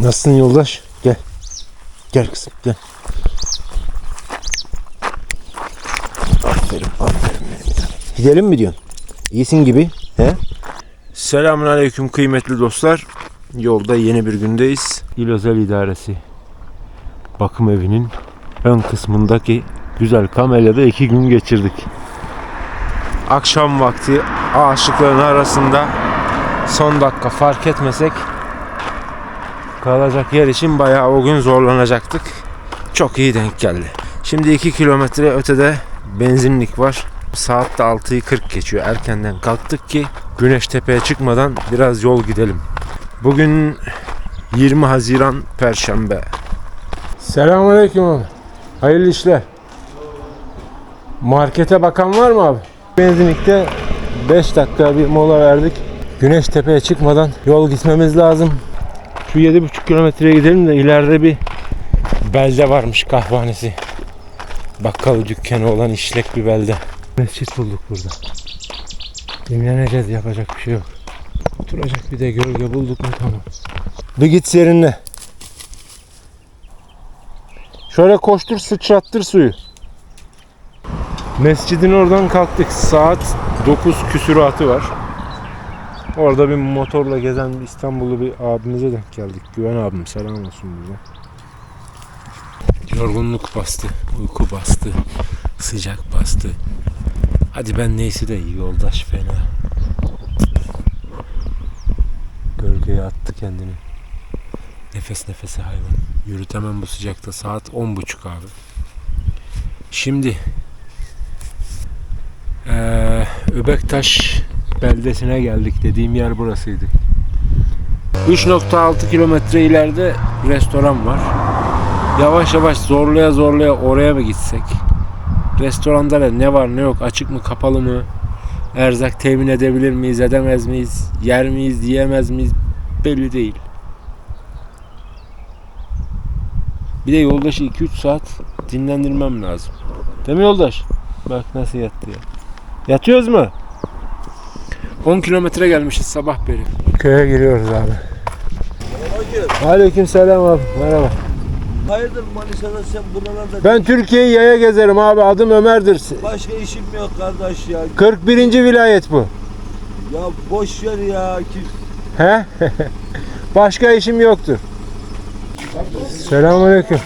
Nasılsın yoldaş? Gel. Gel kızım gel. Aferin aferin benim canım. Gidelim mi diyorsun? İyisin gibi. He? Selamun aleyküm kıymetli dostlar. Yolda yeni bir gündeyiz. İl Özel İdaresi bakım evinin ön kısmındaki güzel kamelyada iki gün geçirdik. Akşam vakti ağaçlıkların arasında son dakika fark etmesek kalacak yer için bayağı o gün zorlanacaktık. Çok iyi denk geldi. Şimdi 2 kilometre ötede benzinlik var. Saat de 6'yı 40 geçiyor. Erkenden kalktık ki güneş tepeye çıkmadan biraz yol gidelim. Bugün 20 Haziran Perşembe. Selamünaleyküm abi. Hayırlı işler. Markete bakan var mı abi? Benzinlikte 5 dakika bir mola verdik. Güneş tepeye çıkmadan yol gitmemiz lazım. Şu 7,5 kilometreye gidelim de ileride bir belde varmış kahvanesi. Bakkalı dükkanı olan işlek bir belde. Mescit bulduk burada. Dinleneceğiz yapacak bir şey yok. Oturacak bir de gölge bulduk mu tamam. Bir git serinle. Şöyle koştur sıçrattır suyu. Mescidin oradan kalktık. Saat 9 küsuratı var. Orada bir motorla gezen İstanbullu bir abimize denk geldik. Güven abim selam olsun bize. Yorgunluk bastı, uyku bastı, sıcak bastı. Hadi ben neyse de iyi yoldaş fena. Gölgeye attı kendini. Nefes nefese hayvan. Yürütemem bu sıcakta. Saat 10.30 abi. Şimdi eee Öbektaş beldesine geldik. Dediğim yer burasıydı. 3.6 kilometre ileride restoran var. Yavaş yavaş zorlaya zorlaya oraya mı gitsek? Restoranda da ne var ne yok açık mı kapalı mı? Erzak temin edebilir miyiz edemez miyiz? Yer miyiz yiyemez miyiz? Belli değil. Bir de yoldaşı 2-3 saat dinlendirmem lazım. Değil mi yoldaş? Bak nasıl yattı ya. Yatıyoruz mu? 10 kilometre gelmişiz sabah beri. Köye giriyoruz abi. Aleyküm selam abi. Merhaba. Hayırdır Manisa'da sen buralarda Ben Türkiye'yi yaya gezerim abi. Adım Ömer'dir. başka işim yok kardeş ya. 41. vilayet bu. Ya boş ver ya. Kim... He? Başka işim yoktur. Selamünaleyküm.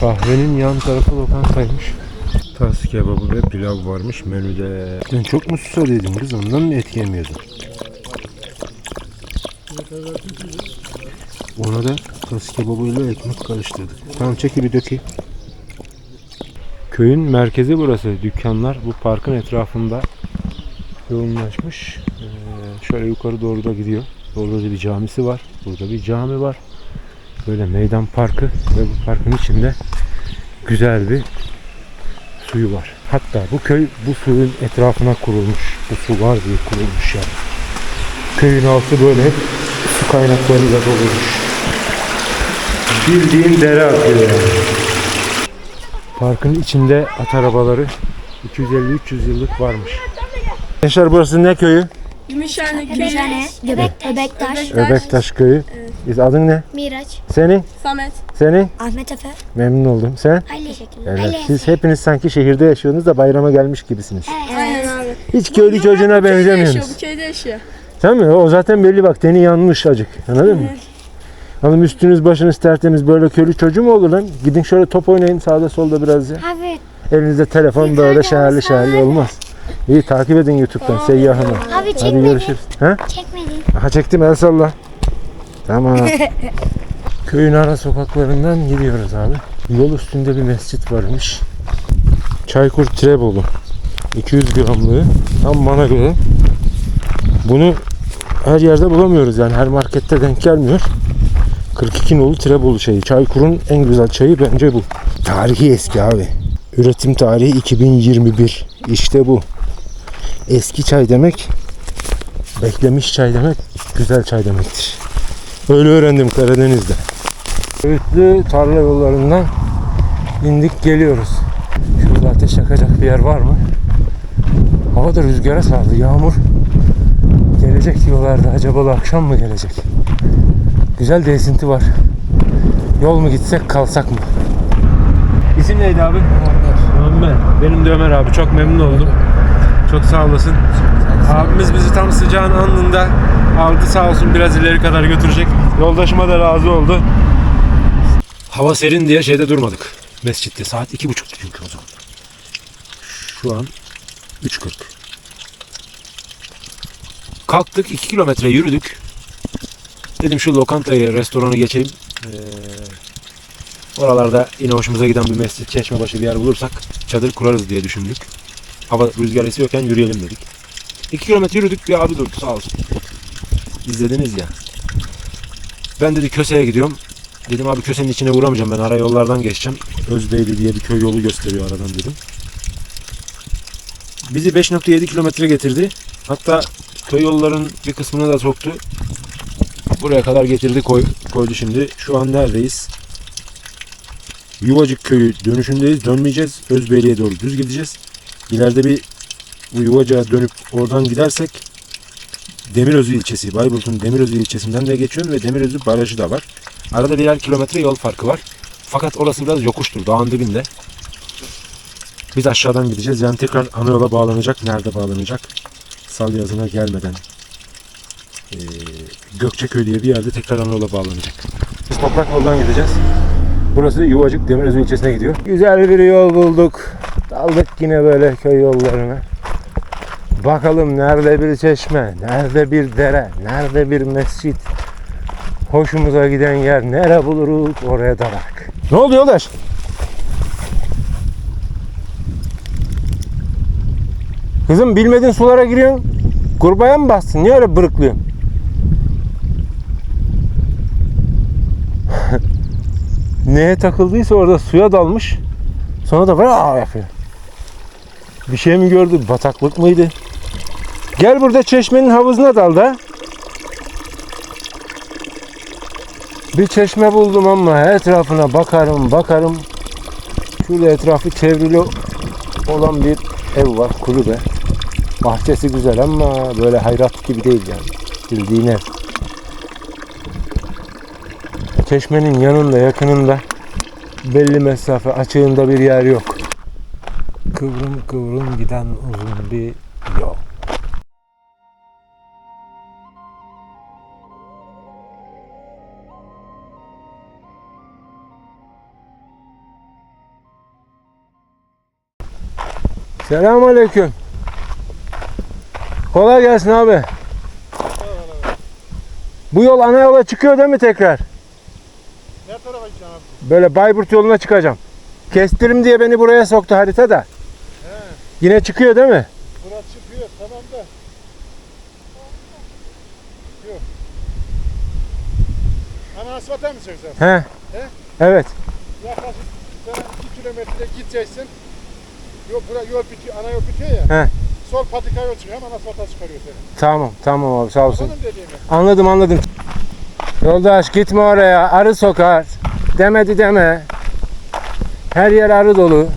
Kahvenin yan tarafı lokantaymış. Tas kebabı ve pilav varmış menüde. Sen çok mu susadıydın kız ondan mı et yemiyordun? Ona da tas kebabıyla ekmek karıştırdık. Tamam çekil bir dökeyim. Köyün merkezi burası. Dükkanlar bu parkın etrafında yoğunlaşmış. Ee, şöyle yukarı doğru da gidiyor. Orada da bir camisi var. Burada bir cami var. Böyle meydan parkı ve bu parkın içinde güzel bir suyu var. Hatta bu köy bu suyun etrafına kurulmuş. Bu su var diye kurulmuş yani. Köyün altı böyle su kaynaklarıyla doluymuş. Bildiğin dere akıyor yani. Parkın içinde at arabaları 250-300 yıllık varmış. Gençler burası ne köyü? Gümüşhane Gümüşhane, Göbek, Öbektaş, Öbektaş köyü. Adın ne? Miraç, Senin? Samet. Senin? Ahmet Efe, Memnun oldum. Sen? Ali. Evet. Siz hepiniz sanki şehirde yaşıyorsunuz da bayrama gelmiş gibisiniz. Aynen abi. Hiç köylü çocuğuna Köyde yaşıyor, benzemiyorsunuz. bu köyde yaşıyor. Değil mi? O zaten belli bak teni yanmış acık. Anladın mı? Hanım üstünüz başınız tertemiz böyle köylü çocuğu mu olur lan? Gidin şöyle top oynayın sağda solda biraz ya. Abi, Elinizde telefon böyle şehirli şehirli olmaz. İyi takip edin YouTube'dan Seyyahımı. abi Hadi görüşürüz. Ha? Çekmedin. Aha çektim el salla. Tamam. Köyün ara sokaklarından gidiyoruz abi. Yol üstünde bir mescit varmış. Çaykur Tirebolu. 200 gramlığı. Tam bana göre. Bunu her yerde bulamıyoruz yani her markette denk gelmiyor. 42 nolu Tirebolu çayı. Çaykur'un en güzel çayı bence bu. Tarihi eski abi. Üretim tarihi 2021. İşte bu. Eski çay demek beklemiş çay demek güzel çay demektir. Öyle öğrendim Karadeniz'de. Öğütlü tarla yollarından indik geliyoruz. Şurada ateş yakacak bir yer var mı? Hava da rüzgara sardı. Yağmur gelecek diyorlardı. Acaba da akşam mı gelecek? Güzel de esinti var. Yol mu gitsek kalsak mı? İsim neydi abi? Muhammed. Benim de Ömer abi. Çok memnun oldum. Çok sağ olasın. Abimiz bizi tam sıcağın anında aldı sağ olsun biraz ileri kadar götürecek. Yoldaşıma da razı oldu. Hava serin diye şeyde durmadık. Mescitte saat iki buçuktu çünkü o zaman. Şu an 3.40. Kalktık 2 kilometre yürüdük. Dedim şu lokantaya, restorana geçeyim. Ee, oralarda yine hoşumuza giden bir mescit, çeşme başı bir yer bulursak çadır kurarız diye düşündük. Hava rüzgar esiyorken yürüyelim dedik. 2 kilometre yürüdük bir abi durdu sağ olsun. İzlediniz ya. Ben dedi Köse'ye gidiyorum. Dedim abi Köse'nin içine uğramayacağım ben ara yollardan geçeceğim. Özbeyli diye bir köy yolu gösteriyor aradan dedim. Bizi 5.7 kilometre getirdi. Hatta köy yolların bir kısmına da soktu. Buraya kadar getirdi koy, koydu şimdi. Şu an neredeyiz? Yuvacık köyü dönüşündeyiz. Dönmeyeceğiz. Özbeyli'ye doğru düz gideceğiz. İleride bir bu Yuvacık'a dönüp oradan gidersek Demirözü ilçesi, Bayburt'un Demirözü ilçesinden de geçiyor ve Demirözü barajı da var. Arada birer kilometre yol farkı var. Fakat orası biraz yokuştur, dağın dibinde. Biz aşağıdan gideceğiz. Yani tekrar ana yola bağlanacak. Nerede bağlanacak? Salyazı'na gelmeden ee, Gökçeköy diye bir yerde tekrar ana yola bağlanacak. Biz toprak yoldan gideceğiz. Burası Yuvacık Demirözü ilçesine gidiyor. Güzel bir yol bulduk. Daldık yine böyle köy yollarına. Bakalım nerede bir çeşme, nerede bir dere, nerede bir mescit. Hoşumuza giden yer nere buluruz oraya dalarak. Ne oldu yoldaş? Kızım bilmediğin sulara giriyorsun. Kurbaya mı bastın? Niye öyle bırıklıyorsun? Neye takıldıysa orada suya dalmış. Sonra da vaa yapıyor. Bir şey mi gördü? Bataklık mıydı? Gel burada çeşmenin havuzuna dal da. Bir çeşme buldum ama etrafına bakarım bakarım. Şurada etrafı çevrili olan bir ev var kulübe. Bahçesi güzel ama böyle hayrat gibi değil yani. Bildiğin ev. Çeşmenin yanında yakınında belli mesafe açığında bir yer yok. Kıvrım kıvrım giden uzun bir yol. Selamünaleyküm. Kolay gelsin abi. Bu yol ana yola çıkıyor değil mi tekrar? Ne tarafa gideceksin abi? Böyle Bayburt yoluna çıkacağım. Kestirim diye beni buraya soktu haritada. Yine çıkıyor değil mi? Burası çıkıyor tamam da. Yok. Ana asfalta mı çıkacaksın? He. He? Evet. Yaklaşık sana 2 kilometre gideceksin. Yol, bura, yol bitiyor, ana yol bitiyor ya. He. Sol patika yol çıkıyor hemen asfalta çıkarıyor seni. Tamam tamam abi sağ olsun. Anladın dediğimi? Anladım anladım. Yoldaş gitme oraya arı sokar. Demedi deme. Her yer arı dolu.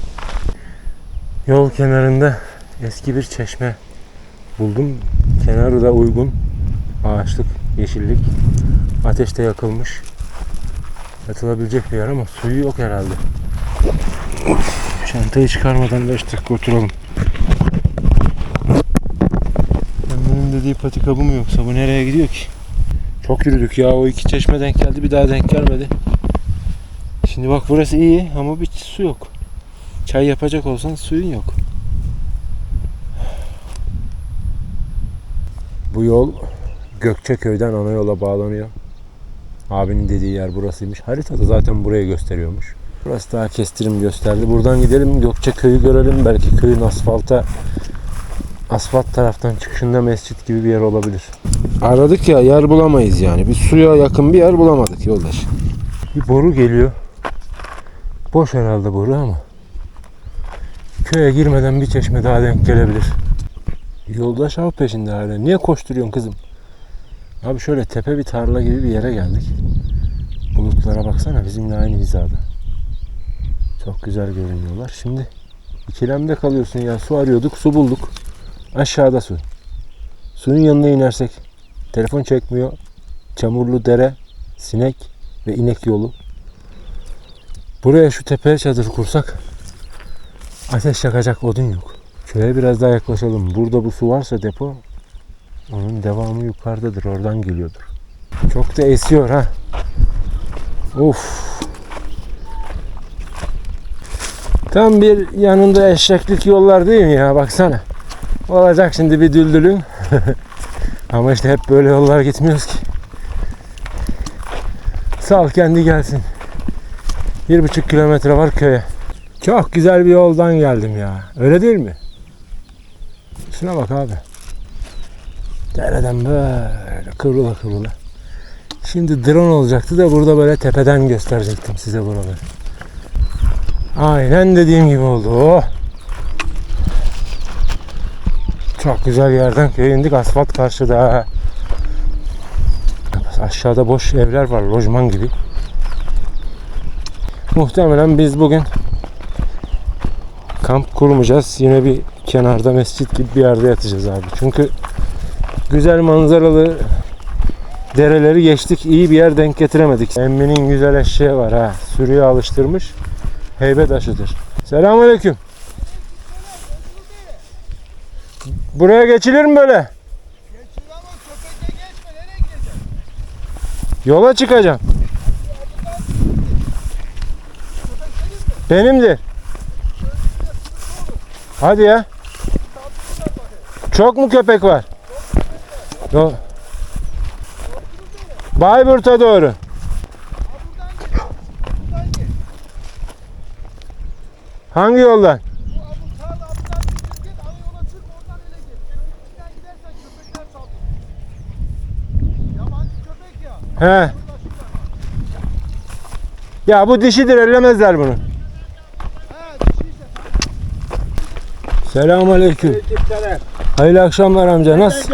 Yol kenarında eski bir çeşme buldum. Kenarı da uygun. Ağaçlık, yeşillik. Ateşte yakılmış. Yatılabilecek bir yer ama suyu yok herhalde. Çantayı çıkarmadan 5 dakika oturalım. Emre'nin dediği patika bu mu yoksa bu nereye gidiyor ki? Çok yürüdük ya o iki çeşme denk geldi bir daha denk gelmedi. Şimdi bak burası iyi ama bir su yok. Çay yapacak olsan suyun yok. Bu yol Gökçeköy'den ana yola bağlanıyor. Abinin dediği yer burasıymış. Haritada zaten burayı gösteriyormuş. Burası daha kestirim gösterdi. Buradan gidelim Gökçeköy'ü görelim. Belki köyün asfalta asfalt taraftan çıkışında mescit gibi bir yer olabilir. Aradık ya yer bulamayız yani. Bir suya yakın bir yer bulamadık yoldaş. Bir boru geliyor. Boş herhalde boru ama. Köye girmeden bir çeşme daha denk gelebilir. Yoldaş av peşinde hala. Niye koşturuyorsun kızım? Abi şöyle tepe bir tarla gibi bir yere geldik. Bulutlara baksana bizimle aynı hizada. Çok güzel görünüyorlar. Şimdi ikilemde kalıyorsun ya. Su arıyorduk, su bulduk. Aşağıda su. Suyun yanına inersek telefon çekmiyor. Çamurlu dere. sinek ve inek yolu. Buraya şu tepeye çadır kursak ateş yakacak odun yok. Köye biraz daha yaklaşalım. Burada bu su varsa depo onun devamı yukarıdadır. Oradan geliyordur. Çok da esiyor ha. Of. Tam bir yanında eşeklik yollar değil mi ya baksana. Olacak şimdi bir düldülün. Ama işte hep böyle yollar gitmiyoruz ki. Sal kendi gelsin. Bir buçuk kilometre var köye. Çok güzel bir yoldan geldim ya. Öyle değil mi? Şuna bak abi. Dereden böyle kıvrıla kıvrıla. Şimdi drone olacaktı da burada böyle tepeden gösterecektim size buraları. Aynen dediğim gibi oldu. Oh. Çok güzel yerden köye indik. Asfalt karşıda. Aşağıda boş evler var. Lojman gibi. Muhtemelen biz bugün kamp kurmayacağız. Yine bir kenarda mescit gibi bir yerde yatacağız abi. Çünkü güzel manzaralı dereleri geçtik. İyi bir yer denk getiremedik. Emminin güzel eşeği var ha. Sürüye alıştırmış. Heybet aşıdır. Selamünaleyküm. Buraya geçilir mi böyle? Yola çıkacağım. Benimdir. Hadi ya. Çok mu köpek var? Yo. Bayburt'a doğru. Hangi yoldan? He. Ya bu dişidir ellemezler bunu. He dişi işte. Selamünaleyküm. Hayırlı akşamlar amca. Nasıl?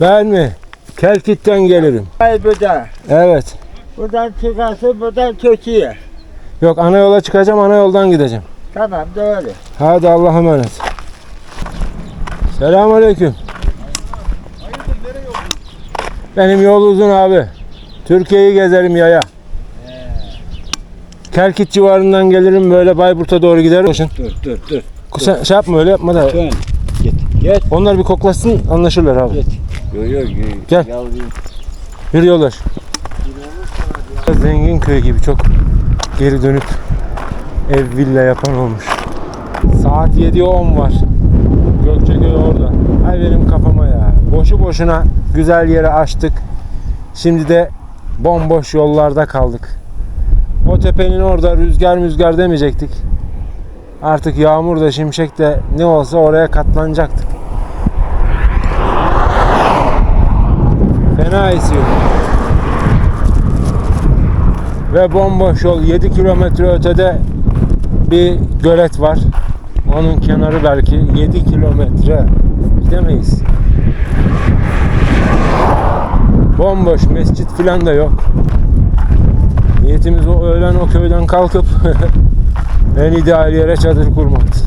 Ben mi? Kelkit'ten gelirim. Ay burada. Evet. Buradan çıkarsın buradan Türkiye. Yok ana yola çıkacağım ana yoldan gideceğim. Tamam doğru. Hadi Allah'a emanet. Selamünaleyküm. Hayırdır nereye yolculuk? Benim yol uzun abi. Türkiye'yi gezerim yaya. Kelkit civarından gelirim böyle Bayburt'a doğru giderim. Dur dur dur. Sen şey yapma öyle yapma da. Dön. Git. Git. Onlar bir koklasın anlaşırlar abi. Git. Yok yok. Gel. Bir yoldaş. Zengin köy gibi çok geri dönüp ev villa yapan olmuş. Saat 7'ye 10 var. Gökçeköy orada. Ay benim kafama ya. Boşu boşuna güzel yere açtık. Şimdi de bomboş yollarda kaldık. O tepenin orada rüzgar müzgar demeyecektik. Artık yağmur da şimşek de ne olsa oraya katlanacaktık. Fena esiyor. Ve bomboş yol 7 kilometre ötede bir gölet var. Onun kenarı belki 7 kilometre gidemeyiz. Bomboş mescit filan da yok. Niyetimiz o öğlen o köyden kalkıp en ideal yere çadır kurmaktı.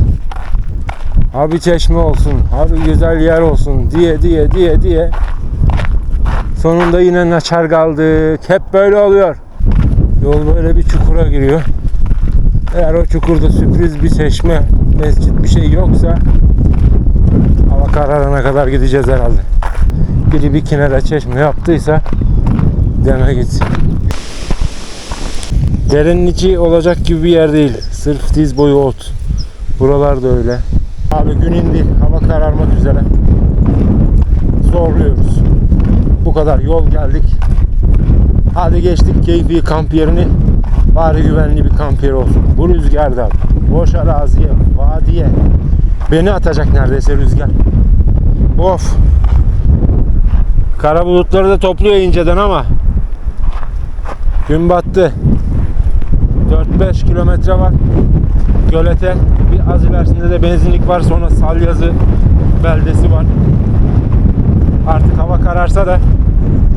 Abi çeşme olsun, abi güzel yer olsun diye diye diye diye Sonunda yine naçar kaldık. Hep böyle oluyor. Yol böyle bir çukura giriyor. Eğer o çukurda sürpriz bir çeşme, mescit bir şey yoksa hava kararına kadar gideceğiz herhalde. Biri bir kenara çeşme yaptıysa deme gitsin. Derenin içi olacak gibi bir yer değil. Sırf diz boyu ot. Buralar da öyle. Abi gün indi. Hava kararmak üzere. Zorluyoruz. Bu kadar yol geldik. Hadi geçtik keyfi kamp yerini. Bari güvenli bir kamp yeri olsun. Bu rüzgarda boş araziye, vadiye. Beni atacak neredeyse rüzgar. Of. Kara bulutları da topluyor inceden ama gün battı. 4-5 kilometre var. Gölete bir az ilerisinde de benzinlik var. Sonra Salyazı beldesi var. Artık hava kararsa da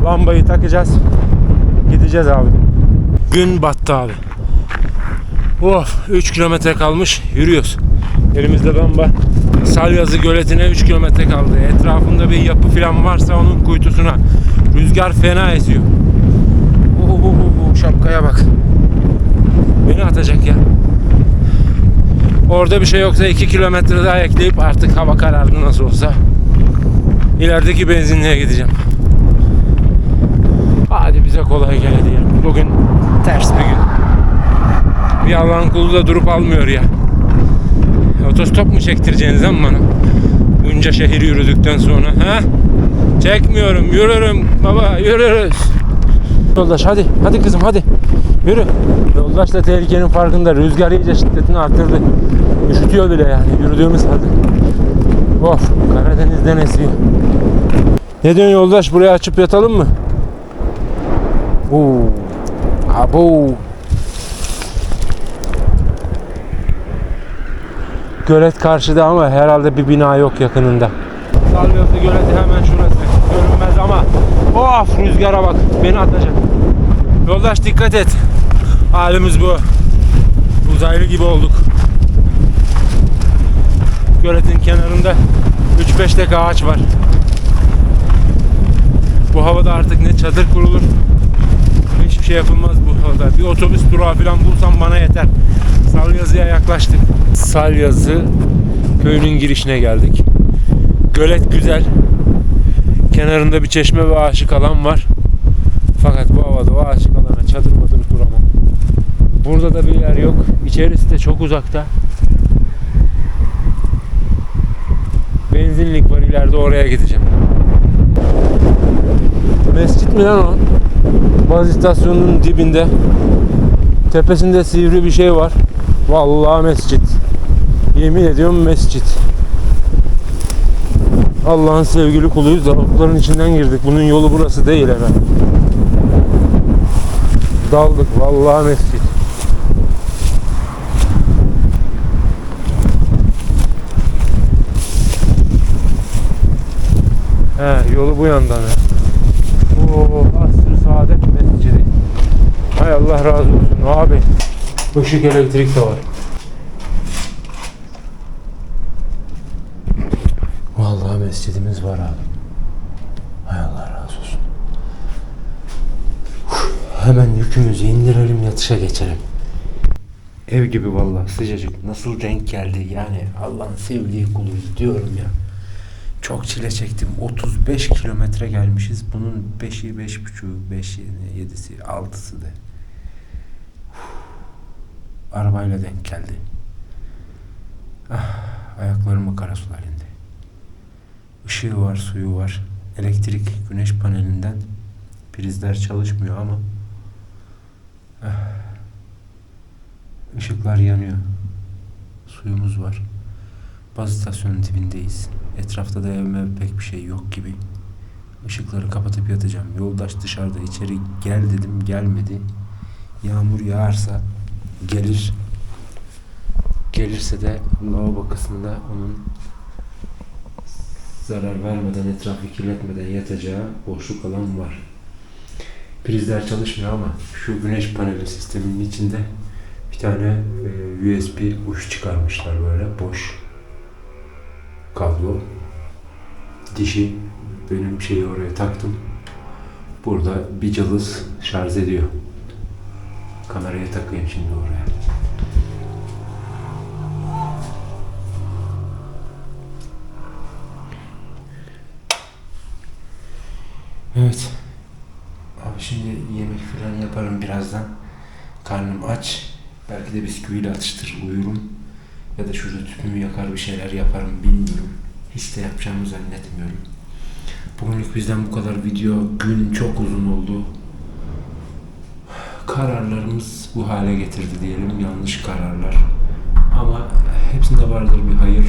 lambayı takacağız. Gideceğiz abi. Gün battı abi. Of 3 kilometre kalmış yürüyoruz. Elimizde lamba. Salyazı göletine 3 kilometre kaldı. Etrafında bir yapı falan varsa onun kuytusuna. Rüzgar fena esiyor. şuraya bak. Beni atacak ya. Orada bir şey yoksa 2 kilometre daha ekleyip artık hava karardı nasıl olsa. İlerideki benzinliğe gideceğim. Hadi bize kolay gele diyelim. Bugün ters bir gün. Bir Allah'ın kulu da durup almıyor ya. Otostop mu çektireceksiniz lan bana? Bunca şehir yürüdükten sonra ha? Çekmiyorum, yürürüm baba, yürürüz. Yoldaş hadi, hadi kızım hadi. Yürü. Yoldaş da tehlikenin farkında. Rüzgar iyice şiddetini arttırdı. Üşütüyor bile yani yürüdüğümüz halde. Of, Karadeniz'den esiyor. Ne diyorsun yoldaş? Buraya açıp yatalım mı? Oo. Abo. Gölet karşıda ama herhalde bir bina yok yakınında. Salyası göleti hemen şurası. Görünmez ama of rüzgara bak beni atacak. Yoldaş dikkat et. Halimiz bu. Uzaylı gibi olduk. Göletin kenarında 3-5 tek ağaç var. Bu havada artık ne çadır kurulur hiçbir şey yapılmaz bu havada. Bir otobüs durağı falan bulsam bana yeter. Salyazı'ya yaklaştık. Salyazı köyünün girişine geldik. Gölet güzel. Kenarında bir çeşme ve aşık alan var. Fakat bu havada o aşık alana çadır madır kuramam. Burada da bir yer yok. İçerisi de çok uzakta. Benzinlik var ileride oraya gideceğim. Mescit mi lan o? Baz istasyonunun dibinde. Tepesinde sivri bir şey var. Vallahi mescit. Yemin ediyorum mescit. Allah'ın sevgili kuluyuz. Davutların içinden girdik. Bunun yolu burası değil herhalde. Daldık. Vallahi mescit. He, yolu bu yandan. He. Oo, Asr Saadet Mescidi. Hay Allah razı olsun abi. Işık elektrik de var. Vallahi mescidimiz var abi. Hay Allah razı olsun. Uf, Hemen yükümüzü indirelim yatışa geçelim. Ev gibi vallahi sıcacık. Nasıl denk geldi yani Allah'ın sevdiği kuluyuz diyorum ya. Çok çile çektim. 35 kilometre gelmişiz. Bunun 5'i, 5.5'u, 5'i, 7'si, 6'sı da. Arabayla denk geldi. Ah, ayaklarıma kara sular indi. Işığı var, suyu var. Elektrik güneş panelinden prizler çalışmıyor ama ah, ışıklar yanıyor. Suyumuz var. Baz istasyonun dibindeyiz. Etrafta da evime pek bir şey yok gibi. Işıkları kapatıp yatacağım. Yoldaş dışarıda içeri gel dedim gelmedi. Yağmur yağarsa gelir. Gelirse de lavabo kısmında onun zarar vermeden, etrafı kirletmeden yatacağı boşluk alan var. Prizler çalışmıyor ama şu güneş paneli sisteminin içinde bir tane USB uç çıkarmışlar böyle boş kablo dişi benim şeyi oraya taktım. Burada bir cılız şarj ediyor. Kameraya takayım şimdi oraya. Evet. Abi şimdi yemek falan yaparım birazdan. Karnım aç. Belki de bisküviyle atıştır uyurum. Ya da şurada tüpümü yakar bir şeyler yaparım bilmiyorum. Hiç de yapacağımı zannetmiyorum. Bugünlük bizden bu kadar video. Gün çok uzun oldu. Kararlarımız bu hale getirdi diyelim. Yanlış kararlar. Ama hepsinde vardır bir hayır.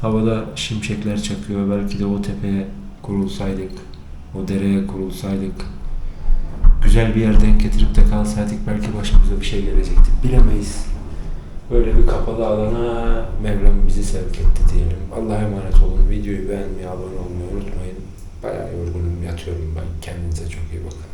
Havada şimşekler çakıyor. Belki de o tepeye kurulsaydık, o dereye kurulsaydık, güzel bir yerden getirip de kalsaydık belki başımıza bir şey gelecekti. Bilemeyiz. Böyle bir kapalı alana Mevlam bizi sevk etti diyelim. Allah'a emanet olun. Videoyu beğenmeyi, abone olmayı unutmayın. Bayağı yorgunum, yatıyorum ben. Kendinize çok iyi bakın.